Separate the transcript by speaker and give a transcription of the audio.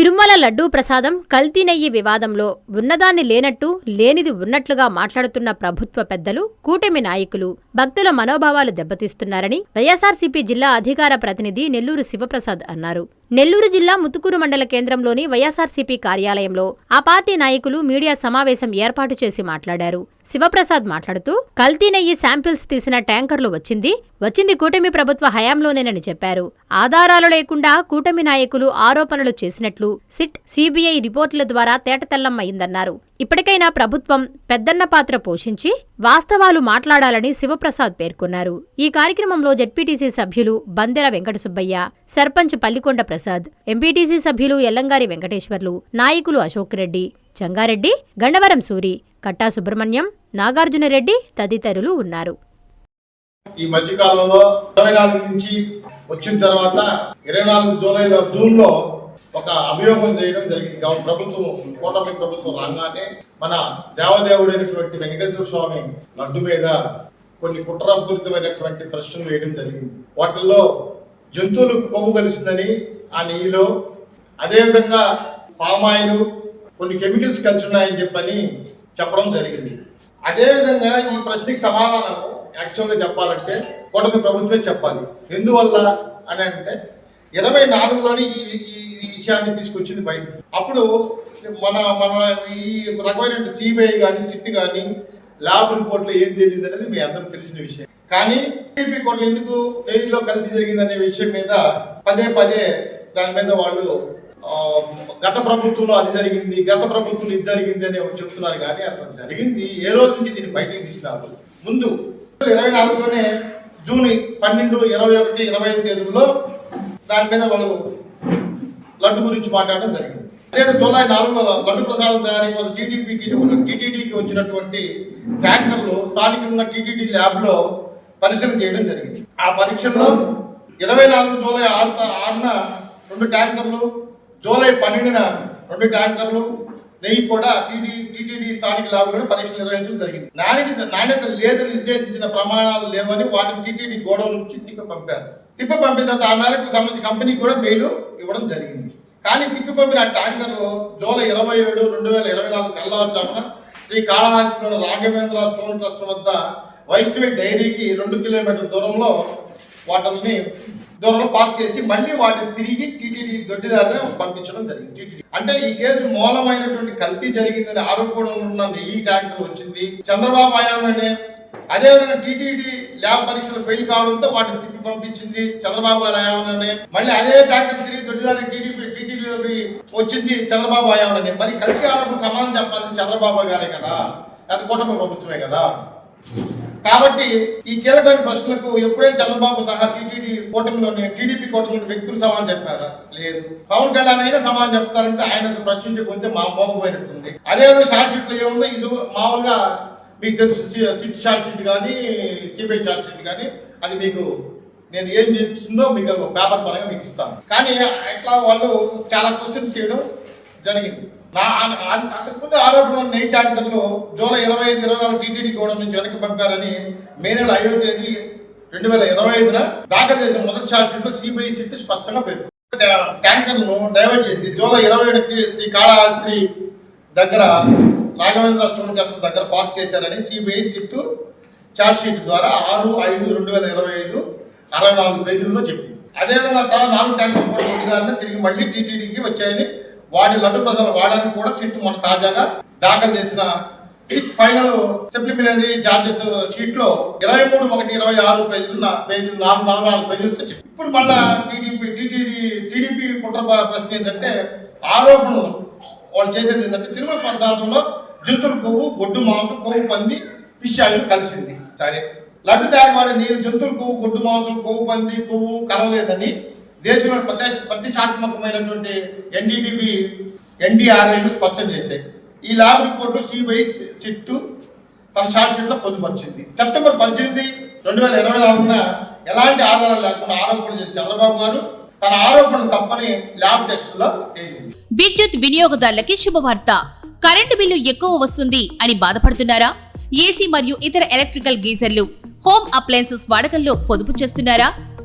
Speaker 1: తిరుమల లడ్డూ ప్రసాదం కల్తీ నెయ్యి వివాదంలో ఉన్నదాన్ని లేనట్టు లేనిది ఉన్నట్లుగా మాట్లాడుతున్న ప్రభుత్వ పెద్దలు కూటమి నాయకులు భక్తుల మనోభావాలు దెబ్బతీస్తున్నారని వైఎస్ఆర్సీపీ జిల్లా అధికార ప్రతినిధి నెల్లూరు శివప్రసాద్ అన్నారు. నెల్లూరు జిల్లా ముతుకూరు మండల కేంద్రంలోని వైఎస్ఆర్సీపీ కార్యాలయంలో ఆ పార్టీ నాయకులు మీడియా సమావేశం ఏర్పాటు చేసి మాట్లాడారు. శివప్రసాద్ మాట్లాడుతూ కల్తీ నెయ్యి శాంపిల్స్ తీసిన ట్యాంకర్లు వచ్చింది. వచ్చింది కూటమి ప్రభుత్వ హయాంలోనేనని చెప్పారు. ఆధారాలు లేకుండా కూటమి నాయకులు ఆరోపణలు చేసినట్లు సిట్ సిబిఐ రిపోర్టుల ద్వారా తేటతెల్లమయ్యిందన్నారు ఇప్పటికైనా ప్రభుత్వం పెద్దన్న పాత్ర పోషించి వాస్తవాలు మాట్లాడాలని శివప్రసాద్ పేర్కొన్నారు. ఈ కార్యక్రమంలో జెడ్పీటీసీ సభ్యులు బందెల వెంకటసుబ్బయ్య సర్పంచ్ పల్లికొండ ప్రసాద్ ఎంపీటీసీ సభ్యులు ఎల్లంగారి వెంకటేశ్వర్లు నాయకులు అశోక్ రెడ్డి చంగారెడ్డి గండవరం సూరి కట్టా సుబ్రహ్మణ్యం నాగార్జునరెడ్డి తదితరులు ఉన్నారు.
Speaker 2: ఈ మధ్యకాలంలో ఇరవై నాలుగు నుంచి వచ్చిన తర్వాత ఇరవై నాలుగు జూలైలో జూన్లో ఒక అభియోగం చేయడం జరిగింది. గవ- ప్రభుత్వం కూటమి ప్రభుత్వం రాగానే మన దేవదేవుడైనటువంటి వెంకటేశ్వర స్వామి లడ్డు మీద కొన్ని కుట్రపూరితమైనటువంటి ప్రశ్నలు వేయడం జరిగింది. వాటిల్లో జంతువులు కొవ్వు కలిసిందని ఆ నెయ్యిలో అదేవిధంగా పామాయిలు కొన్ని కెమికల్స్ కలిసి ఉన్నాయని చెప్పని చెప్పడం జరిగింది. అదేవిధంగా ఈ ప్రశ్నకి సమాధానం యాక్చువల్గా చెప్పాలంటే కూటమి ప్రభుత్వమే చెప్పాలి. ఎందువల్ల అని అంటే ఇరవై నాలుగులోని ఈ ఈ- విషయాన్ని తీసుకొచ్చింది బయట అప్పుడు మన మన ఈ రకమైన సిబిఐ కానీ సిట్ కానీ ల్యాబ్ రిపోర్ట్లో ఏం తెలియదు అనేది మీ అందరూ తెలిసిన విషయం. కానీ టీడీపీ కొన్ని ఎందుకు జైల్లో కలిసి జరిగిందనే విషయం మీద పదే పదే దాని మీద వాళ్ళు గత ప్రభుత్వంలో అది జరిగింది గత ప్రభుత్వంలో ఇది జరిగింది అని చెప్తున్నారు కానీ అసలు జరిగింది. ఏ రోజు నుంచి దీన్ని బయటికి తీసినారు? ముందు ఇరవై నాలుగులోనే జూన్ పన్నెండు ఇరవై ఒకటి ఇరవై ఐదు తేదీల్లో దాని మీద వాళ్ళు లడ్డు గురించి మాట్లాడడం జరిగింది. అదే జూలై నాలుగులో లడ్డు ప్రసాదం తయారీ కోసం టీటీపీకి టీటీడీకి వచ్చినటువంటి ట్యాంకర్లు స్థానికంగా టీటీడీ ల్యాబ్లో పరీక్షలు చేయడం జరిగింది. ఆ పరీక్షల్లో ఇరవై నాలుగు జూలై ఆరు ఆరున రెండు ట్యాంకర్లు జూలై పన్నెండున రెండు ట్యాంకర్లు నెయ్యి కూడా టీడీ టీటీడీ స్థానిక ల్యాబ్లో పరీక్షలు నిర్వహించడం జరిగింది. నాణ్యత నాణ్యత లేదని నిర్దేశించిన ప్రమాణాలు లేవని వాటిని టీటీడీ గోడౌన్ నుంచి తిప్పి పంపారు. తిప్పి పంపిన తర్వాత ఆ మేరకు సంబంధించిన కంపెనీకి కూడా మెయిల్ ఇవ్వడం జరిగింది. కానీ తిప్పి పంపిన ఆ ట్యాంకర్లు జూలై ఇరవై ఏడు రెండు వేల ఇరవై నాలుగు తెల్లవారుజామున శ్రీ కాళహాస్తిలోని రాఘవేంద్ర స్టోన్ ట్రస్ట్ వద్ద వైష్ణవి డైరీకి రెండు కిలోమీటర్ల దూరంలో వాటల్ని దూరంలో పార్క్ చేసి మళ్ళీ వాటిని తిరిగి టీటీడీ దొడ్డిదారిని పంపించడం జరిగింది. టీటీడీ. అంటే ఈ కేసు మూలమైనటువంటి కల్తీ జరిగిందని ఆరోపణలు ఉన్న నెయ్యి ట్యాంకర్ వచ్చింది. చంద్రబాబు హయాంలోనే అదేవిధంగా టీటీడీ ల్యాబ్ పరీక్షలు ఫెయిల్ కావడంతో వాటిని తిప్పి పంపించింది చంద్రబాబు గారి హయాంలోనే మళ్ళీ అదే ట్యాంకర్ తిరిగి దొడ్డిదారి టీడీపీ టీటీడీలోకి వచ్చింది చంద్రబాబు హయాంలోనే మరి కల్తీ ఆరోపణ సమాధానం చెప్పాలి చంద్రబాబు గారే కదా. అది కూటమి ప్రభుత్వమే కదా. కాబట్టి ఈ కీలకమైన ప్రశ్నలకు ఎప్పుడైనా చంద్రబాబు సహా టీటీడీ కూటమిలోని టీడీపీ కూటమిలోని వ్యక్తులు సమాధానం చెప్పారా? లేదు. పవన్ కళ్యాణ్ అయినా సమాధానం చెప్తారంటే ఆయన ప్రశ్నించకపోతే మా బాగుపోయినట్టుంది అదేవిధంగా షార్ట్ షీట్లో ఏముందో ఇది మామూలుగా మీకు తెలుసు సి- సిట్ షార్ట్ షీట్ కానీ సిబిఐ షార్ట్ షీట్ కానీ అది మీకు నేను ఏం చేస్తుందో మీకు పేపర్ త్వరగా మీకు ఇస్తాను. కానీ ఇట్లా వాళ్ళు చాలా క్వశ్చన్స్ చేయడం జరిగింది. నా అంతకుముందు ఆరోపణలు నైట్ ట్యాంకర్లు జూలై ఇరవై ఐదు ఇరవై నాలుగు టీటీడీ గోడం నుంచి వెనక్కి పంపారని మే నెల ఐదో తేదీ రెండు వేల ఇరవై ఐదున దాఖలు చేసిన మొదటి షార్ట్ సిబిఐ సిట్ స్పష్టంగా పేర్కొంది ట్యాంకర్ను డైవర్ట్ చేసి జూలై ఇరవై ఒకటి శ్రీ కాళహస్త్రి దగ్గర రాఘవేంద్ర స్టోన్ ట్రస్ట్ దగ్గర పార్క్ చేశారని సిబిఐ సిట్ షీట్ ద్వారా ఆరు ఐదు రెండు వేల ఇరవై ఐదు అరవై నాలుగు పేజీల్లో చెప్పింది. అదేవిధంగా తర్వాత నాలుగు ట్యాంకర్ కూడా తిరిగి మళ్ళీ టీటీడీకి వచ్చాయని వాటి లడ్డు ప్రజలు వాడడానికి కూడా సిట్ మన తాజాగా దాఖలు చేసిన సిట్ ఫైనల్ సప్లిమినరీ చార్జెస్ షీట్లో ఇరవై మూడు ఒకటి ఇరవై ఆరు పేజీలు పేజీలు నాలుగు నాలుగు నాలుగు పేజీలతో చెప్పి ఇప్పుడు మళ్ళా టీడీపీ టీటీడీ టీడీపీ కుట్ర ప్రశ్న ఏంటంటే ఆరోపణలు వాళ్ళు చేసేది ఏంటంటే తిరుమల ప్రసాదంలో జంతువుల కొవ్వు గొడ్డు మాంసం కొవ్వు పంది ఫిష్ ఆయిల్ కలిసింది. సరే. లడ్డు తయారు వాడే నీరు జంతువుల కొవ్వు గొడ్డు మాంసం కొవ్వు పంది కొవ్వు కలవలేదని దేశంలో ప్రతి ప్రతిష్టాత్మకమైనటువంటి ఎన్డీడీబీ ఎన్డీఆర్ఐలు స్పష్టం చేశాయి. ఈ ల్యాబ్ రిపోర్టు సిబిఐ సిట్టు తన షార్ట్ షీట్లో పొందుపరిచింది. సెప్టెంబర్ పద్దెనిమిది రెండు వేల ఇరవై నాలుగున ఎలాంటి ఆధారాలు లేకుండా ఆరోపణలు చేసి చంద్రబాబు గారు తన ఆరోపణలు తప్పని ల్యాబ్ టెస్టులో తేలింది.
Speaker 3: విద్యుత్ వినియోగదారులకి శుభవార్త. కరెంటు బిల్లు ఎక్కువ వస్తుంది అని బాధపడుతున్నారా? ఏసీ మరియు ఇతర ఎలక్ట్రికల్ గీజర్లు హోమ్ అప్లయన్సెస్ వాడకంలో పొదుపు చేస్తున్నారా?